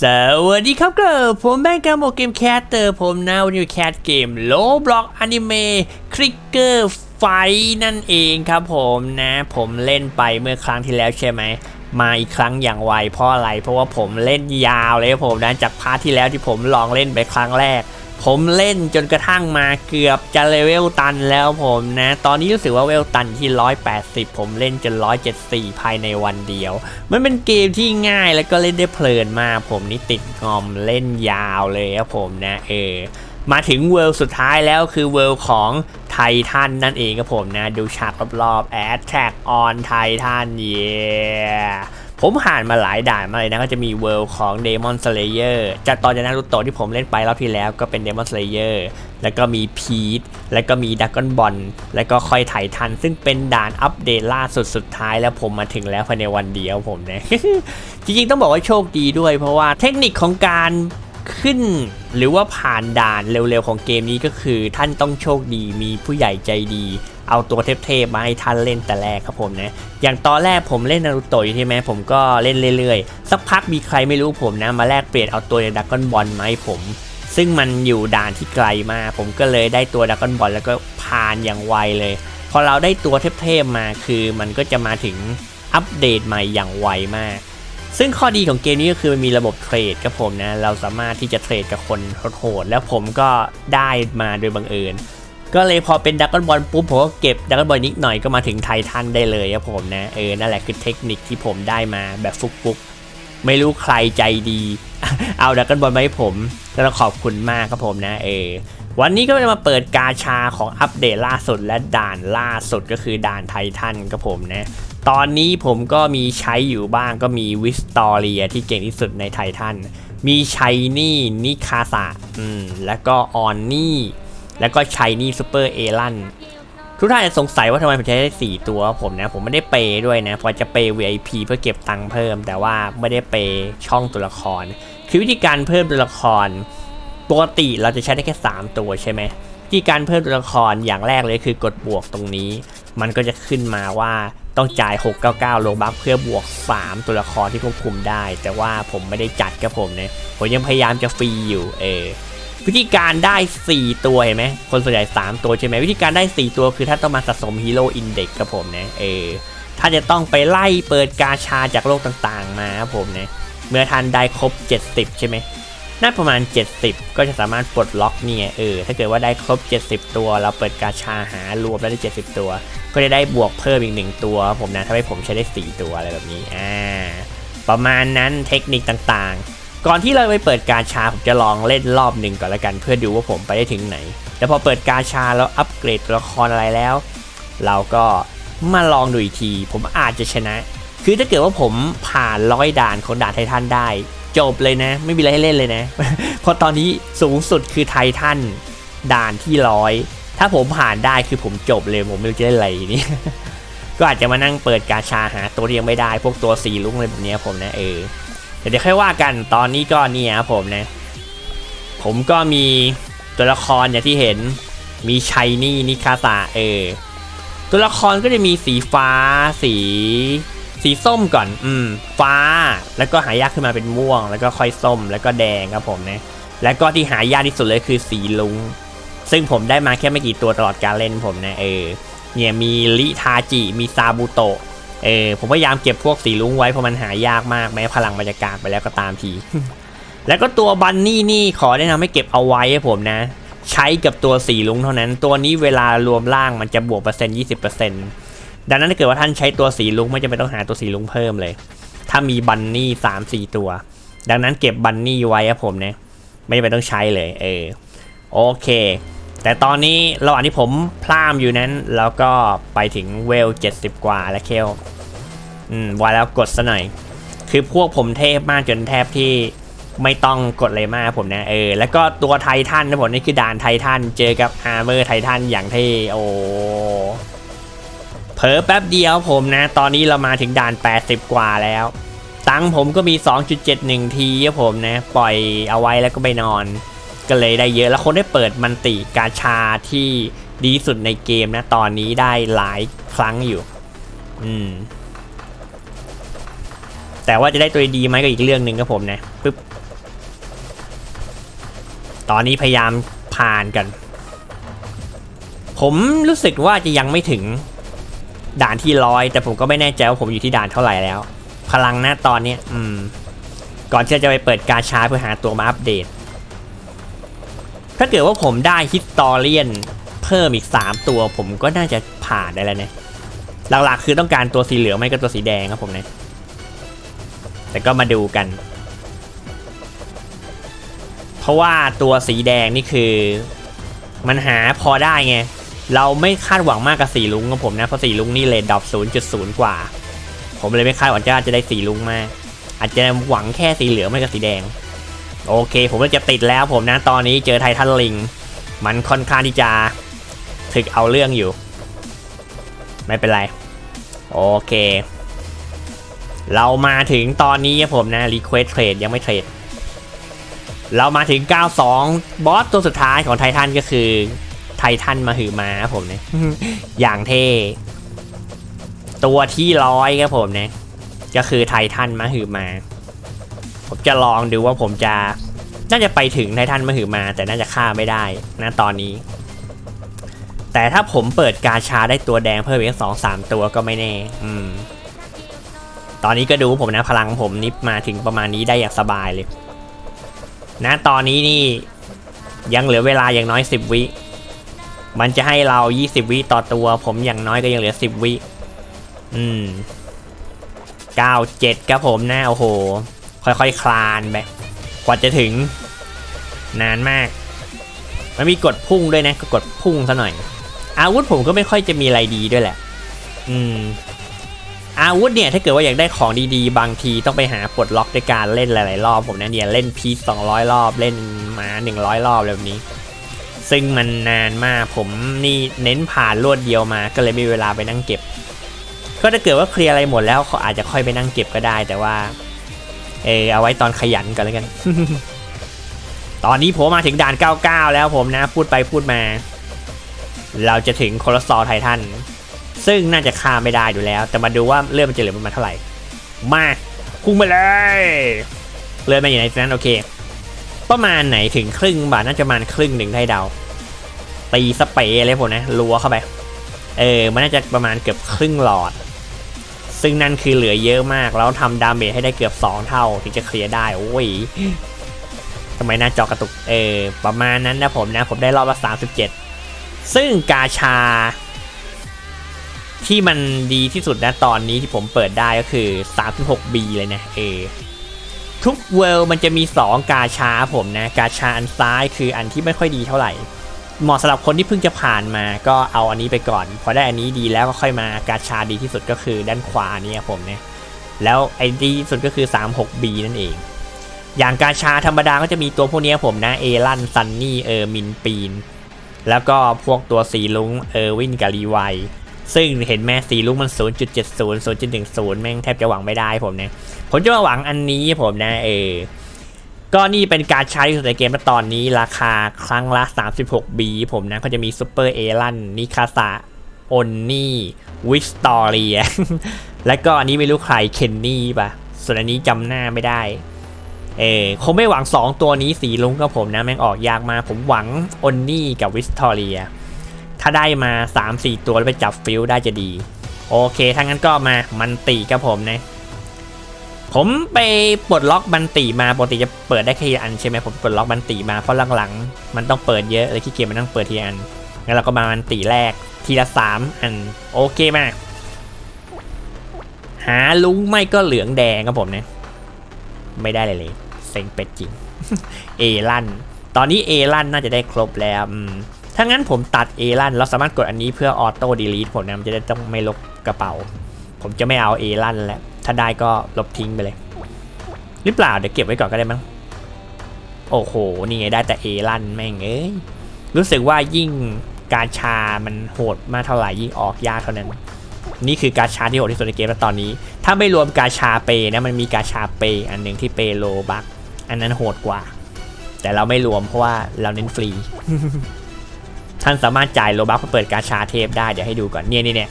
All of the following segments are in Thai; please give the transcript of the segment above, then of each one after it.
สวัสดีครับก็ผมแบงค์กาโมเกมแคสเตอร์ผมนะวันนี้แคสเกมโลบล็อกอนิเมะคลิกเกอร์ไฟนั่นเองครับผมนะผมเล่นไปเมื่อครั้งที่แล้วใช่ไหม มาอีกครั้งอย่างไวเพราะอะไร เพราะว่าผมเล่นยาวเลยผมนะจากพาร์ทที่แล้วที่ผมลองเล่นไปครั้งแรก ผมเล่นจนกระทั่งมาเกือบจะเลเวลตันแล้วผมนะ ตอนนี้รู้สึกว่าเวลตันที่ 180 ผมเล่นจน 174 ภายในวันเดียว มันเป็นเกมที่ง่ายแล้วก็เล่นได้เพลินมาก ผมนี่ติดงอมเล่นยาวเลยครับผมนะเออมาถึงเวล์สุดท้ายแล้วคือเวล์ของไททันนั่นเองครับผมนะ ดูฉากรอบๆ Attack on Titan เย้ ผมผ่านมาหลายด่านมาเลยนะก็จะมีเวิลด์ของ Demon Slayer จากตอนจากนารุโตะที่ผมเล่นไปรอบที่แล้วก็เป็น Demon Slayer แล้วก็มีพีทแล้วก็มีดักกอนบอลแล้วก็ค่อยไททัน ซึ่งเป็นด่านอัปเดตล่าสุดสุดท้ายแล้วผมมาถึงแล้วภายในวันเดียวผมนะจริงๆต้องบอกว่าโชคดีด้วย เพราะว่าเทคนิคของการขึ้นหรือว่าผ่านด่านเร็วๆของเกมนี้ก็คือ ท่านต้องโชคดีมีผู้ใหญ่ใจดี เอาตัวเทพๆมาให้ท่านเล่นแต่แรกครับผมนะ อย่างตอนแรกผมเล่นนารูโตะอยู่ใช่ไหมผมก็เล่นเรื่อยๆ สักพักมีใครไม่รู้ผมนะ มาแลกเปลี่ยนเอาตัวดักกอนบอลมาให้ผม ซึ่งมันอยู่ด่านที่ไกลมากผมก็เลยได้ตัวดักกอนบอลแล้วก็ผ่านอย่างไวเลย พอเราได้ตัวเทพๆมาคือมันก็จะมาถึงอัปเดตใหม่อย่างไวมากซึ่งข้อดีของเกมนี้ก็คือมันมีระบบเทรดครับผมนะ เราสามารถที่จะเทรดกับคนโหดๆแล้วผมก็ได้มาโดยบังเอิญ ก็เลยพอเป็นดักกอนบอลปุ๊บผมก็เก็บดักกอนบอลนิดหน่อยก็มาถึงไททันได้เลยครับผมนะเออนั่นแหละคือเทคนิคที่ผมได้มาแบบฟุกๆ ไม่รู้ใครใจดี เอาดักกอนบอลมาให้ผมแล้วขอบคุณมากครับผมนะเออวันนี้ก็จะมาเปิดกาชาของอัปเดตล่าสุดและด่านล่าสุดก็คือด่านไททันครับผมนะตอนนี้ผมก็มีใช้อยู่บ้างก็มีวิสตอเรียที่เก่งที่สุดในไททันมีชัยนี่นิคาสะอืมแล้วก็ออนนี่ แล้วก็ชัยนี่ซูเปอร์เอลันทุกท่านจะสงสัยว่าทำไมผมใช้ได้ 4 ตัวผมนะ ผมไม่ได้เปย์ด้วยนะพอจะเปย์ VIP เพื่อเก็บตังค์เพิ่ม แต่ว่าไม่ได้เปย์ช่องตัวละคร คือวิธีการเพิ่มตัวละครปกติเราจะใช้ได้แค่ 3 ตัวใช่ไหมวิธีการเพิ่มตัวละครอย่างแรกเลยคือกดบวกตรงนี้ มันก็จะขึ้นมาว่าต้องจ่าย 699 โลบัคเพื่อบวก 3 ตัวละครที่ควบคุมได้ แต่ว่าผมไม่ได้จัดกับผมเนะผมยังพยายามจะฟรีอยู่เออ วิธีการได้ 4 ตัวเห็นไหมคนส่วนใหญ่ 3 ตัวใช่ไหมวิธีการได้ 4 ตัวคือถ้าต้องมาสะสมฮีโร่อินเด็กครับผมนะเออถ้าจะต้องไปไล่เปิดกาชาจากโลกต่างๆมาครับผมนะเมื่อทันได้ครบ 70 ใช่ไหมน่าประมาณ 70 ก็จะสามารถปลดล็อกเนี่ยเออถ้าเกิดว่าได้ครบ 70 ตัว เราเปิดกาชาหารวมแล้วได้ 70 ตัว ก็จะได้บวกเพิ่มอีก 1 ตัวครับผมนะถ้าให้ผมใช้ได้ 4 ตัวอะไรแบบนี้อ่าประมาณนั้นเทคนิคต่างๆ ก่อนที่เราไปเปิดการชาผมจะลองเล่นรอบหนึ่งก่อนละกันเพื่อดูว่าผมไปได้ถึงไหนแต่พอเปิดการชาแล้วอัปเกรดตัวละครอะไรแล้ว เราก็มาลองดูอีกที ผมอาจจะชนะ คือถ้าเกิดว่าผมผ่านร้อยด่านของด่านไททันได้ จบเลยนะ ไม่มีอะไรให้เล่นเลยนะเพราะตอนนี้สูงสุดคือไททันด่านที่ร้อยถ้าผมผ่านได้คือผมจบเลยผมไม่รู้จะเล่นอะไรนี่ก็อาจจะมานั่งเปิดกาชาหาตัวที่ยังไม่ได้ พวกตัวสีลุ้งอะไรแบบนี้ผมนะเออ เดี๋ยวค่อยว่ากันตอนนี้ก็เนี่ยครับผมนะ ผมก็มีตัวละครอย่างที่เห็นมีชัยนี่นิคาสะเออตัวละครก็จะมีสีฟ้าสี สีส้มก่อน อืม ฟ้า แล้วก็หายากขึ้นมาเป็นม่วง แล้วก็ค่อยส้มแล้วก็แดงครับผมนะแล้วก็ที่หายากที่สุดเลยคือสีลุง ซึ่งผมได้มาแค่ไม่กี่ตัวตลอดการเล่นผมนะเออเนี่ยมีลิทาจิมีซาบุโตะ เออผมพยายามเก็บพวกสีลุ้งไว้เพราะมันหายากมากแม้พลังมันจะกากไปแล้วก็ตามที แล้วก็ตัวบันนี่นี่ขอแนะนำให้เก็บเอาไว้ให้ผมนะ ใช้กับตัวสีลุ้งเท่านั้น ตัวนี้เวลารวมร่างมันจะบวกเปอร์เซ็นต์ยี่สิบเปอร์เซ็นต์ดังนั้นถ้าเกิดว่าท่านใช้ตัวสีลุ้งไม่จำเป็นต้องหาตัวสีลุ้งเพิ่มเลย ถ้ามีบันนี่สามสี่ตัว ดังนั้นเก็บบันนี่ไว้ครับผมนะไม่จำเป็นต้องใช้เลยเออโอเค แต่ตอนนี้ระหว่างที่ผมพลามอยู่นั้น แล้วก็ไปถึงเวล 70 กว่าแล้วเคล อืมว่าแล้วกดซะหน่อยคือพวกผมเทพมากจนแทบที่ไม่ต้องกดเลยมากผมนะเออแล้วก็ตัวไททันนะผมนี่คือด่านไททันเจอกับอาร์เมอร์ไททันอย่างเท่โอ้เผลอแป๊บเดียวผมนะ ตอนนี้เรามาถึงด่าน 80 กว่าแล้ว ตังผมก็มี 2.71 ทีครับผมนะ ปล่อยเอาไว้แล้วก็ไปนอน ก็เลยได้เยอะแล้วคนได้เปิดมันติกาชาที่ดีสุดในเกมนะ ตอนนี้ได้หลายครั้งอยู่ อืม แต่ว่าจะได้ตัวดีไหมก็อีกเรื่องหนึ่งครับผมนะปึ๊บตอนนี้พยายามผ่านกัน ผมรู้สึกว่าจะยังไม่ถึงด่านที่ร้อยแต่ผมก็ไม่แน่ใจว่าผมอยู่ที่ด่านเท่าไหร่แล้ว พลังนะตอนนี้อืม ก่อนที่จะไปเปิดกาชาเพื่อหาตัวมาอัปเดต ถ้าเกิดว่าผมได้ฮิสตอเรียนเพิ่มอีก 3 ตัว ผมก็น่าจะผ่านได้แล้วเนี่ยหลักๆคือต้องการตัวสีเหลืองไม่ก็ตัวสีแดงครับผมเนี่ย แต่ก็มาดูกัน เพราะว่าตัวสีแดงนี่คือ มันหาพอได้ไง เราไม่คาดหวังมากกับสีลุงของผมนะ เพราะสีลุงนี่เลนดอป0.0 กว่า ผมเลยไม่คาดหวังจะจะได้สีลุงมาอาจจะหวังแค่สีเหลืองไม่กับสีแดง โอเค ผมก็จะติดแล้วผมนะตอนนี้เจอไททันลิง มันค่อนข้างที่จะถึกเอาเรื่องอยู่ ไม่เป็นไร โอเค เรามาถึงตอนนี้ครับผมนะ Request Trade ยังไม่เทรด เรามาถึง 92 บอสตัวสุดท้ายของไททันก็คือ ไททันมาหือมาครับผมเนี่ยอย่างเท่ตัวที่ร้อยครับผมเนี่ยก็คือไททันมาหือมา ผมจะลองดูว่าผมจะน่าจะไปถึงไททันมาหือมา แต่น่าจะฆ่าไม่ได้นะตอนนี้ แต่ถ้าผมเปิดกาชาได้ตัวแดงเพิ่มอีกสองสามตัวก็ไม่แน่ อืม ตอนนี้ก็ดูผมนะพลังผมนิบมาถึงประมาณนี้ได้อย่างสบายเลย นะตอนนี้นี่ยังเหลือเวลาอย่างน้อย 10 วิ มันจะให้เรา 20 วิต่อตัว ผมอย่างน้อยก็ยังเหลือ 10 วิ อืม 97 ครับผมนะโอ้โห ค่อยๆคคลานไป กว่าจะถึง นานมาก มันมีกดพุ่งด้วยนะ ก็กดพุ่งซะหน่อย อาวุธผมก็ไม่ค่อยจะมีอะไรดีด้วยแหละ อืม อาวุธเนี่ยถ้าเกิดว่าอยากได้ของดีๆ บางทีต้องไปหาปลดล็อกด้วยการเล่นหลายๆรอบผมนะเนี่ยเล่นพีซ200รอบเล่นมา100รอบแบบนี้ ซึ่งมันนานมากผมนี่เน้นผ่านรวดเดียวมา ก็เลยไม่มีเวลาไปนั่งเก็บ ก็ถ้าเกิดว่าเคลียร์อะไรหมดแล้วเขาอาจจะค่อยไปนั่งเก็บก็ได้ แต่ว่าเออเอาไว้ตอนขยันกันแล้วกัน ตอนนี้ผมมาถึงด่าน 99 แล้วผมนะ พูดไปพูดมา เราจะถึงโคลอสซอไททัน ซึ่งน่าจะฆ่าไม่ได้อยู่แล้ว แต่มาดูว่าเลือดมันจะเหลือประมาณเท่าไหร่ มาพุ่งไปเลยเลือดมันอยู่ในนั้นโอเค ประมาณไหนถึงครึ่งบาทน่าจะประมาณครึ่งหนึ่งให้เดาตีสเปรย์อะไรผมนะรัวเข้าไป เออ มันน่าจะประมาณเกือบครึ่งหลอด ซึ่งนั่นคือเหลือเยอะมาก แล้วทำดาเมจให้ได้เกือบ 2 เท่าถึงจะเคลียร์ได้ โอ้ยทำไมหน้าจอกระตุก เออ ประมาณนั้นนะผมนะ ผมได้รอบละ37 ซึ่งกาชา ที่มันดีที่สุดนะตอนนี้ที่ผมเปิดได้ก็คือ 36B เลยนะเอทุกเวลมันจะมี 2 กาชาผมนะ กาชาอันซ้ายคืออันที่ไม่ค่อยดีเท่าไหร่เหมาะสำหรับคนที่เพิ่งจะผ่านมาก็เอาอันนี้ไปก่อน พอได้อันนี้ดีแล้วก็ค่อยมากาชาดีที่สุดก็คือด้านขวานี่ยผมเนี่ยแล้วไอ้ดีที่สุดก็คือ 36B นั่นเอง อย่างกาชาธรรมดาก็จะมีตัวพวกนี้ผมนะเอลันซันนี่เออร์มินปีน แล้วก็พวกตัวสีลุงเออร์วินกับรีไว ซึ่งเห็นแม่สีลุงมัน 0.70 0.10 แม่งแทบจะหวังไม่ได้ผมเนี่ยผมจะมาหวังอันนี้ผมนะเออก็นี่เป็นการใช้สุดในเกมตอนนี้ราคาครั้งละ 36B ผมนะก็จะมีซูเปอร์เอลันนิคาสะอนนี่วิสตอเรียแล้วก็อันนี้ไม่รู้ใครเคนนี่ปะส่วนอันนี้จำหน้าไม่ได้ เออคงไม่หวัง 2 ตัวนี้สีลุงกับผมนะ แม่งออกยากมาผมหวังอนนี่กับวิสตอเรีย ถ้าได้มา 3-4 ตัวแล้วไปจับฟิลได้จะดี โอเคถ้างั้นก็มามันตีกับผมนะ ผมไปปลดล็อกบันตีมาปกติจะเปิดได้แค่อันใช่ไหมผมปลดล็อกบันตีมาเพราะหลังๆ มันต้องเปิดเยอะเลยขี้เกียจมันต้องเปิดทีอันงั้นเราก็มาบันตีแรกทีละสามอันโอเคมาก หาลุงไม่ก็เหลืองแดงครับผมนะไม่ได้เลยเลยเซ็งเป็ดจริงเอลันตอนนี้เอลันน่าจะได้ครบแล้วอืม ถ้างั้นผมตัดเอลันเราสามารถกดอันนี้เพื่อออโต้ดีลีทผมนะมันจะได้ต้องไม่ลบกระเป๋า ผมจะไม่เอาเอลันแล้ว ถ้าได้ก็ลบทิ้งไปเลย หรือเปล่าเดี๋ยวเก็บไว้ก่อนก็ได้มั้ง โอ้โห นี่ไงได้แต่เอลันแม่งเอ้ย รู้สึกว่ายิ่งการชา มันโหดมากเท่าไหร่ยิ่งออกยากเท่านั้น นี่คือการชาที่โหดที่สุดในเกมแล้วตอนนี้ ถ้าไม่รวมการชาเปย์นะมันมีการชาเปย์อันหนึ่งที่เปย์โลบักอันนั้นโหดกว่า แต่เราไม่รวมเพราะว่าเราเน้นฟรี ท่านสามารถจ่ายโลบักเพื่อเปิดการชาเทปได้ เดี๋ยวให้ดูก่อนเนี่ยนี่เนี่ย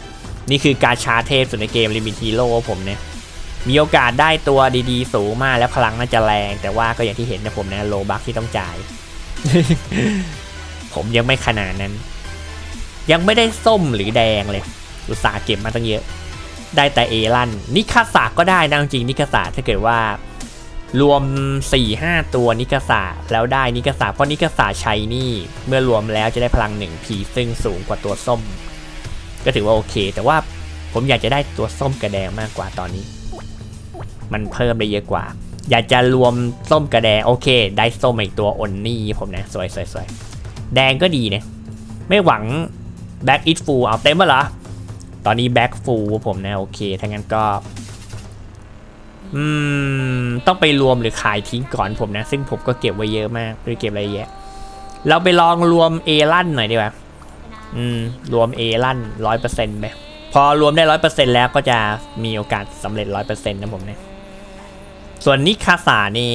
นี่คือการชาเทปสุดในเกมลิมิท h ีโร่ผมเนี่ยมีโอกาสได้ตัวดีๆ สูงมากแล้วพลังน่าจะแรง แต่ว่าก็อย่างที่เห็นนะผมนะโลบักที่ต้องจ่าย ผมยังไม่ขนาดนั้น ยังไม่ได้ส้มหรือแดงเลย อุตส่าห์เก็บมาตั้งเยอะ ได้แต่เอลันนิคาสาก็ได้นะจริงๆนิคาสาถ้าเกิดว่า รวม 4-5 ตัวนิกาสาแล้วได้นิกาสาเพราะนิกาสาชัยนี่ เมื่อรวมแล้วจะได้พลัง 1 พีซึ่งสูงกว่าตัวส้ม ก็ถือว่าโอเค แต่ว่าผมอยากจะได้ตัวส้มกระแดงมากกว่าตอนนี้ มันเพิ่มได้เยอะกว่า อยากจะรวมส้มกระแดงโอเค ได้ส้มอีกตัวอนนี่ผมนะ สวยสวยสวยแดงก็ดีนะไม่หวังแบ็กอิทฟูเอาเต็มแล้วเหรอตอนนี้แบ็กฟูผมนะโอเคถ้างั้นก็ อืม ต้องไปรวมหรือขายทิ้งก่อนผมนะ ซึ่งผมก็เก็บไว้เยอะมากไม่ได้เก็บอะไรเยอะเราไปลองรวมเอลั่นหน่อยดีกว่าอืม รวมเอลั่นร้อยเปอร์เซ็นต์ไปพอรวมได้ร้อยเปอร์เซ็นต์แล้วก็จะมีโอกาสสำเร็จร้อยเปอร์เซ็นต์นะผมเนี่ยส่วนนิคาสานี่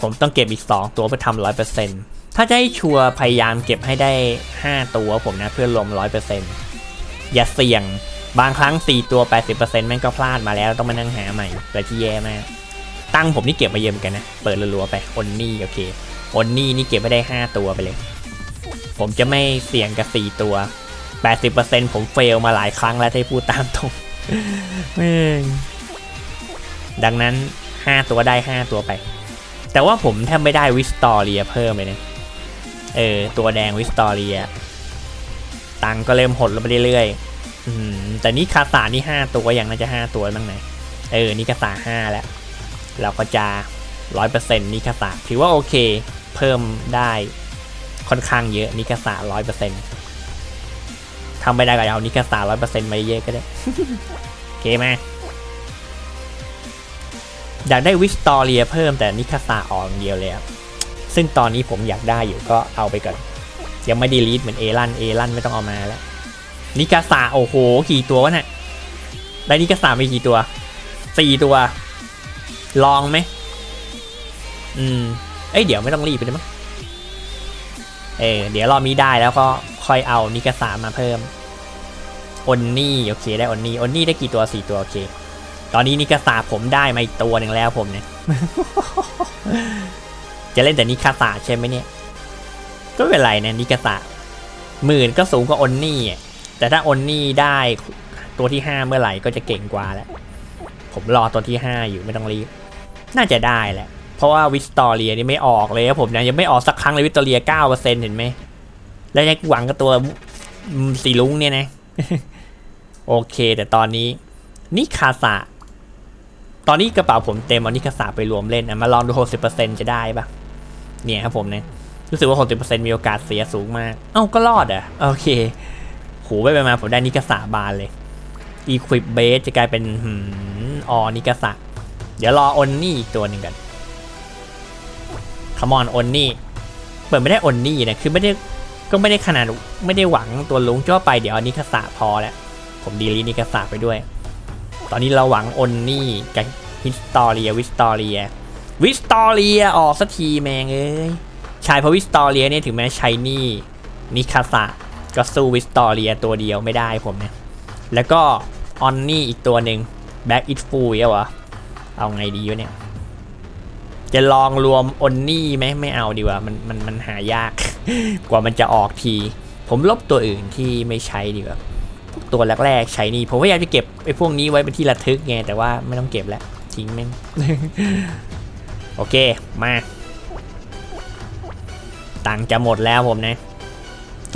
ผมต้องเก็บอีก2ตัวเพื่อทำร้อยเปอร์เซ็นต์ถ้าจะให้ชัวร์พยายามเก็บให้ได้5ตัวผมนะเพื่อรวมร้อยเปอร์เซ็นต์อย่าเสี่ยง บางครั้ง 4 ตัว 80%แม่งก็พลาดมาแล้วต้องมานั่งหาใหม่แต่ที่แย่มาก ตั้งผมนี่เก็บมาเยอะเหมือนกันนะ เปิดรัวๆไปอนนี่โอเคอนนี่นี่เก็บไม่ได้ 5 ตัวไปเลย ผมจะไม่เสี่ยงกับ 4 ตัว 80%ผมเฟลมาหลายครั้งแล้วที่พูดตามตรงแม่งดังนั้น 5 ตัวได้ 5 ตัวไป แต่ว่าผมแทบไม่ได้วิสตอเรียเพิ่มเลยนะเออ ตัวแดงวิสตอเรีย ตังก็เริ่มหดลงไปเรื่อยๆ อืมแต่นี่คาสานี่ห้าตัวอย่างน่าจะห้าตัวบ้างไหนเออนี่คาสาห้าแล้ว เราก็จะร้อยเปอร์เซ็นต์นี่คาสาถือว่าโอเค เพิ่มได้ค่อนข้างเยอะนิกาสาร้อยเปอร์เซ็นต์ทำไม่ได้ก็เอานิกาสาร้อยเปอร์เซ็นต์มาเยอะก็ได้โอเคไหมอยากได้วิสตอเรียเพิ่มแต่นิกาสาออกเดียวเลยครับซึ่งตอนนี้ผมอยากได้อยู่ก็เอาไปก่อน ยังไม่ดีลีทเหมือนเอรันเอรันไม่ต้องเอามาแล้ว นิกาสาโอ้โหกี่ตัววะเนี่ยได้นิกาสาไปกี่ตัวสี่ตัว ลองไหมอืมเอ้ยเดี๋ยวไม่ต้องรีบไปเลยมั้งเออเดี๋ยวรอมีได้แล้วก็ค่อยเอานิกาสามาเพิ่มอนนี่โอเคได้อนนี่อนนี่ได้กี่ตัวสี่ตัวโอเคตอนนี้นิกาสาผมได้มาอีกตัวหนึ่งแล้วผมเนี่ยจะเล่นแต่นิคาสาใช่ไหมเนี่ย ก็เป็นไรนะนิกาสะหมื่นก็สูงกว่าอนนี่อะ แต่ถ้าอนนี่ได้ตัวที่ห้าเมื่อไหร่ก็จะเก่งกว่าแล้ว ผมรอตัวที่ห้าอยู่ไม่ต้องรีบ น่าจะได้แหละ เพราะว่าวิสตอเรียนี่ไม่ออกเลยครับผมนะยังไม่ออกสักครั้งเลยวิสตอเรียเก้าเปอร์เซ็นต์เห็นไหม แล้วยังหวังกับตัวสีลุงเนี่ยนะ โอเค แต่ตอนนี้นิคาสะตอนนี้กระเป๋าผมเต็มเอานิคาสะไปรวมเล่นอะมาลองดูหกสิบเปอร์เซ็นต์จะได้ปะเนี่ยครับผมเนี่ยรู้สึกว่า 60%มีโอกาสเสียสูงมาก เอ้าก็รอดอะโอเค โหไปไปมาผมได้นิกาสาบานเลย Equip Base จะกลายเป็นหืมออนิกาสะเดี๋ยวรอออนนี่อีกตัวหนึ่งกันคามอนออนนี่เปิดไม่ได้ออนนี่นะคือไม่ได้ก็ไม่ได้ขนาดไม่ได้หวังตัวลุงจ้าไปเดี๋ยวอนิกาสะพอแล้วผมดีลีนิกาสะไปด้วย ตอนนี้เราหวังออนนี่กับฮิสตอเรียวิสตอเรียวิสตอเรียออกสักทีแมงเอ้ยชายพวิสตอเรียเนี่ยถึงแม้ชัยนี่นิคาสะ ก็สู้วิสตอเรียตัวเดียวไม่ได้ผมเนี่ย แล้วก็ออนนี่อีกตัวหนึ่งแบ็กอิทฟูเวะเอาไงดีวะเนี่ย จะลองรวมออนนี่ไหมไม่เอาดีกว่ามันมันมันหายาก กว่ามันจะออกที ผมลบตัวอื่นที่ไม่ใช้ดีกว่าพวกตัวแรกๆใช้นี่ ผมพยายามจะเก็บไอ้พวกนี้ไว้เป็นที่ระทึกไงแต่ว่าไม่ต้องเก็บแล้วทิ้งแม่งโอเคมาตังค์จะหมดแล้วผมนะ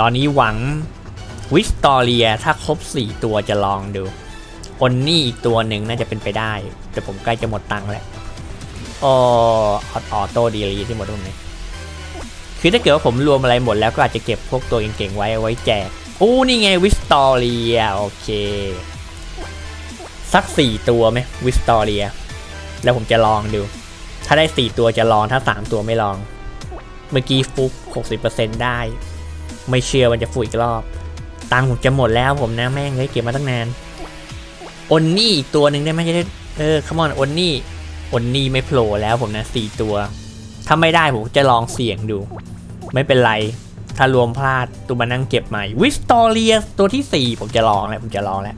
ตอนนี้หวังวิสตอเรียถ้าครบ 4 ตัวจะลองดูอนนี่อีกตัวหนึ่งน่าจะเป็นไปได้ แต่ผมใกล้จะหมดตังค์แล้วออออโต้ดีลีที่หมดตรงนี้คือถ้าเกิดว่าผมรวมอะไรหมดแล้วก็อาจจะเก็บพวกตัวเก่งๆไว้ไว้แจกโอ้นี่ไงวิสตอเรียโอเค สัก 4 ตัวไหมวิสตอเรีย แล้วผมจะลองดู ถ้าได้ 4 ตัวจะลองถ้า 3 ตัวไม่ลอง เมื่อกี้ฟุก60%ได้ ไม่เชื่อมันจะฟุกอีกรอบ ตังผมจะหมดแล้วผมนะแม่งเลยเก็บมาตั้งนานอนนี่อีกตัวหนึ่งได้ไหมจะได้เออคมอนอนนี่อนนี่ไม่โผล่แล้วผมนะสี่ตัว ถ้าไม่ได้ผมจะลองเสี่ยงดู ไม่เป็นไรถ้ารวมพลาดตัวมานั่งเก็บใหม่วิสตอเรียตัวที่สี่ผมจะลองแล้วผมจะลองแล้ว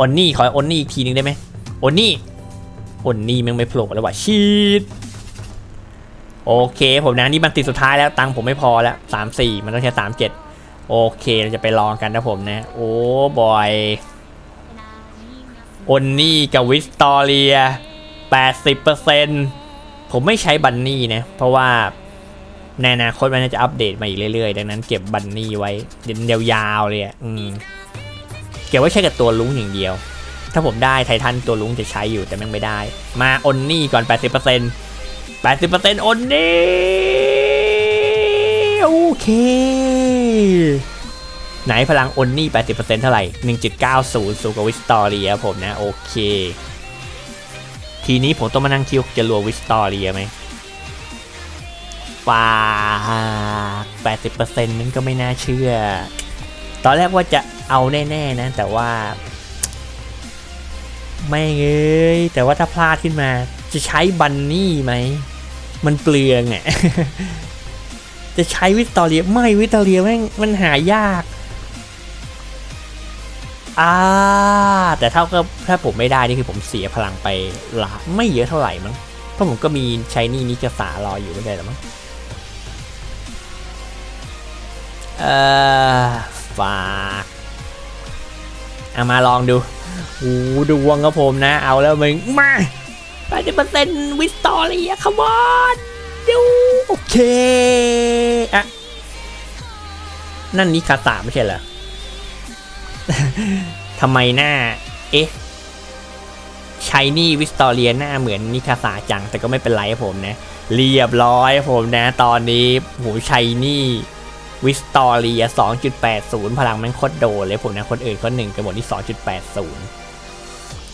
อนนี่ขออนนี่อีกทีหนึงได้ไหมอนนี่อนนี่แม่งไม่โผล่แล้วว่ะชีด โอเคผมนะนี่มันติดสุดท้ายแล้วตังค์ผมไม่พอแล้วสามสี่มันต้องใช้สามเจ็ดโอเคเราจะไปลองกันนะผมนะ โอ้บอยโอนนี่กับวิสตอเรียแปดสิบเปอร์เซ็นผมไม่ใช้บันนี่นะ เพราะว่าในอนาคตมันจะอัปเดตมาอีกเรื่อยๆ ดังนั้นเก็บบันนี่ไว้ยาวๆเลยอะอืมเก็บไว้ใช้กับตัวลุงอย่างเดียว ถ้าผมได้ไททันตัวลุงจะใช้อยู่แต่แม่งไม่ได้ มาออนนี่ก่อน 80% 80%ออนนี่โอเค ไหนพลังออนนี่ 80%เท่าไหร่ 1.90 สูงกว่าวิสตอเรียผมนะ โอเค ทีนี้ผมต้องมานั่งคิวจะรัววิสตอเรียไหมปาก80%นั้นก็ไม่น่าเชื่อ ตอนแรกว่าจะเอาแน่ ๆ นะ แต่ว่า ไม่เอ้ยแต่ว่าถ้าพลาดขึ้นมา จะใช้บันนี่ไหม มันเปลืองอะ จะใช้วิตอเรียไม่วิตอเรียแม่งมันหายากอ่าแต่เท่ากับถ้าผมไม่ได้นี่คือผมเสียพลังไปหลาไม่เยอะเท่าไหร่มั้งเพราะผมก็มีใช้นี่นิกสารออยู่ไม่ได้หรอมั้งเออฝากเอามาลองดูโอ้ดวงครับผมนะ เอาแล้วมึงมา ไปเปอร์เซ็นต์วิสตอเรียคัมอนดูโอเคอะนั่นนิคาตะไม่ใช่เหรอทำไมหน้า เอ๊ะชายนี่วิสตอเรียหน้าเหมือนนิคาสาจัง แต่ก็ไม่เป็นไรผมนะ เรียบร้อยผมนะ ตอนนี้โหชัยนี่วิสตอเรีย 2.80 พลังม่งโคตรโดเลยผมนะ คนอื่นก็หนึ่งกันหมดที่ 2.80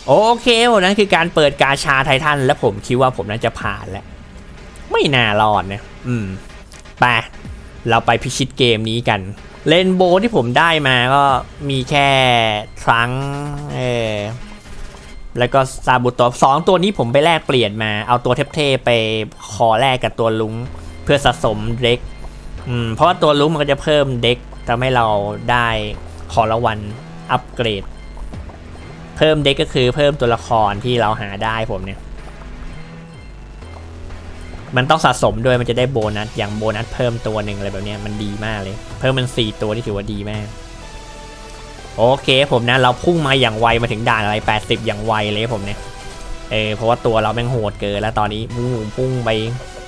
โอเคผมนั้นคือการเปิดกาชาไททันและผมคิดว่าผมน่าจะผ่านแล้ว ไม่น่ารอดนะอืมไปเราไปพิชิตเกมนี้กันเลนโบที่ผมได้มาก็มีแค่ทรังเออแล้วก็ซาบุโตะสองตัวนี้ผมไปแลกเปลี่ยนมา เอาตัวเทพๆไปขอแลกกับตัวลุงเพื่อสะสมเด็กอืมเพราะว่าตัวลุงมันก็จะเพิ่มเด็กทำให้เราได้ของรางวัลอัปเกรด เพิ่มเด็กก็คือเพิ่มตัวละครที่เราหาได้ผมเนี่ย มันต้องสะสมด้วยมันจะได้โบนัส อย่างโบนัสเพิ่มตัวหนึ่งอะไรแบบเนี้ยมันดีมากเลย เพิ่มมันสี่ตัวนี่ถือว่าดีมาก โอเคผมนะ เราพุ่งมาอย่างไวมาถึงด่านอะไร 80 อย่างไวเลยผมเนี่ยเออเพราะว่าตัวเราแม่งโหดเกินแล้วตอนนี้มุ่งพุ่งไป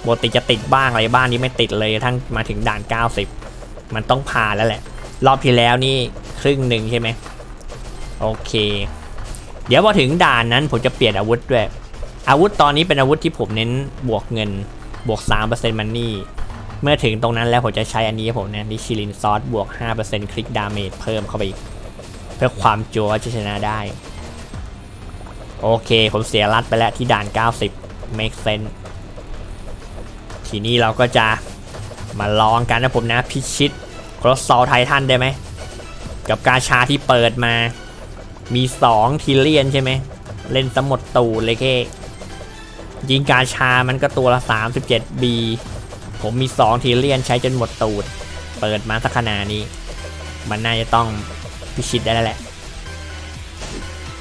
ปกติจะติดบ้างอะไรบ้างนี้ไม่ติดเลยทั้งมาถึงด่าน 90 มันต้องผ่านแล้วแหละ รอบที่แล้วนี่ครึ่งหนึ่งใช่ไหมโอเค เดี๋ยวพอถึงด่านนั้นผมจะเปลี่ยนอาวุธด้วย อาวุธตอนนี้เป็นอาวุธที่ผมเน้นบวกเงินบวก 3%มันนี่ เมื่อถึงตรงนั้นแล้วผมจะใช้อันนี้ผมเนี่ยนิชิลินซอสบวก 5%คลิกดาเมจเพิ่มเข้าไปอีก เพื่อความจัวจะชนะได้ โอเคผมเสียรัดไปแล้วที่ด่าน 90 make sense ทีนี้เราก็จะมาลองกันนะผมนะพิชิตครอสซอลไททันได้ไหม กับกาชาที่เปิดมา มี2ทิลเลียนใช่ไหม เล่นสมดตูดเลยแค่ยิงกาชามันก็ตัวละ 37B ผมมี 2ทิลเลียนใช้จนหมดตูด เปิดมาสักขนาดนี้ มันน่าจะต้องพิชิตได้แล้วแหละ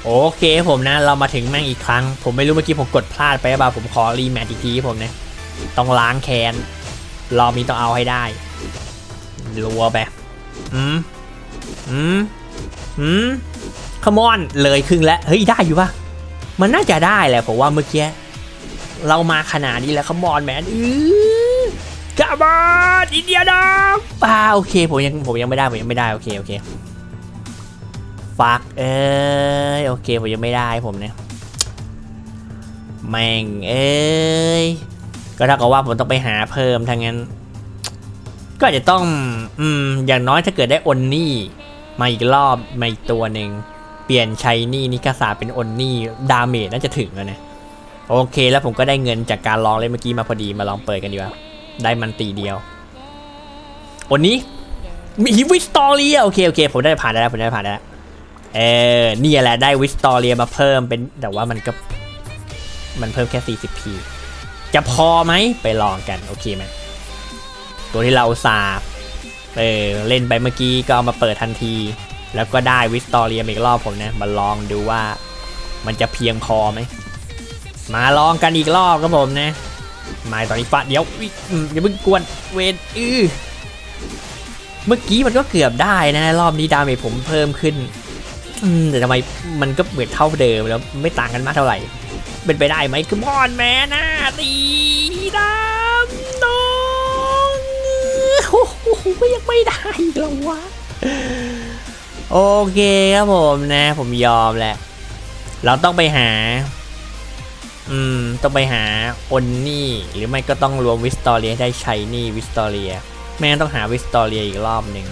โอเคผมนะ เรามาถึงแม่งอีกครั้ง ผมไม่รู้เมื่อกี้ผมกดพลาดไปหรือเปล่าผมขอรีแมทอีกทีผมนะ ต้องล้างแค้น รอบนี้ต้องเอาให้ได้ รัวแบบ อืม อืม อืม ขมอนเลยครึ่งแล้วเฮ้ยได้อยู่ปะมันน่าจะได้แหละผมว่าเมื่อกี้เรามาขนาดนี้แล้วขมอนแมนอือกามอนอินเดียดองป้าโอเคผมยังผมยังไม่ได้ผมยังไม่ได้โอเคโอเคฟักเอ้ยโอเคผมยังไม่ได้ผมเนี่ยแม่งเอ้ยก็ถ้ากับว่าผมต้องไปหาเพิ่มทั้งนั้น ก็อาจจะต้อง อืม อย่างน้อยถ้าเกิดได้อนนี่ มาอีกรอบ มาอีกตัวหนึ่ง ปลี่ยนชัยนี่นิกาสาเป็นอนนี่ดาเมจน่าจะถึงแล้วนะโอเคแล้วผมก็ได้เงินจากการลองเล่นเมื่อกี้มาพอดีมาลองเปิดกันดีกว่าได้มันตีเดียวอนนี้มีวิสตอเรียโอเคโอเคผมได้ผ่านได้แล้วผมได้ผ่านได้แล้วเออนี่แหละได้วิสตอเรียมาเพิ่มเป็นแต่ว่ามันก็ มันเพิ่มแค่ 40p จะพอไหมไปลองกันโอเคไหมตัวที่เราสาบเออเล่นไปเมื่อกี้ก็เอามาเปิดทันที แล้วก็ได้วิสตอเรียอีกรอบผมนะมาลองดูว่ามันจะเพียงพอไหม มาลองกันอีกรอบครับผมนะมาตอนนี้ฟาดเดี๋ยวอุ๊ยอืมอย่าเพิ่งกวนเวนอื้อเมื่อกี้มันก็เกือบได้นะ รอบนี้ดาเมจผมเพิ่มขึ้นอืแต่ทำไมมันก็เหมือนเท่าเดิมแล้วไม่ต่างกันมากเท่าไหร่ เป็นไปได้ไหมคือบอนแมนนะตีดำน้องโอ้โหยังไม่ได้อีกแล้ววะ โอเคครับผมนะ ผมยอมแหละ เราต้องไปหา อืม ต้องไปหาอนนี่ หรือไม่ก็ต้องรวมวิสตอเรียได้ชัยนี่วิสตอเรียไม่งั้นต้องหาวิสตอเรียอีกรอบหนึ่ง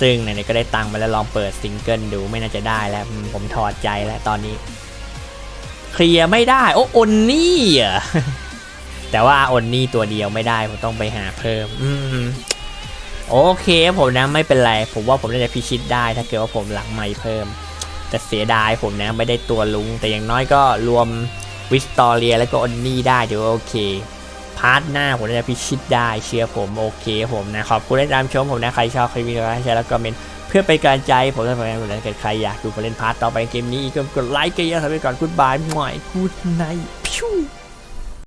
ซึ่งไหนๆก็ได้ตังค์มาแล้วลองเปิดซิงเกิลดูไม่น่าจะได้แล้ว ผมถอดใจแล้วตอนนี้ เคลียร์ไม่ได้ โอ้อนนี่อะแต่ว่าอนนี่ตัวเดียวไม่ได้ ผมต้องไปหาเพิ่ม อืม โอเคผมนะไม่เป็นไร ผมว่าผมน่าจะพิชิตได้ถ้าเกิดว่าผมหลังไม่เพิ่ม แต่เสียดายผมนะไม่ได้ตัวลุง แต่อย่างน้อยก็รวมวิสตอเรียแล้วก็อนนี่ได้เดี๋ยวโอเค พาร์ทหน้าผมน่าจะพิชิตได้เชื่อผมโอเค ผมนะขอบคุณที่ตามชมผมนะใครชอบใคลิปนี้ก็แชร์แล้วก็เมนเพื่อเป็นกำลังใจผมจะทำงานผมนะเกิดใครอยากดูผมเล่นพาร์ทต่อไปเกมนี้ก็กดไลค์กันเยอะๆทำไปก่อนกูดบายหน่อยกูดไนพิว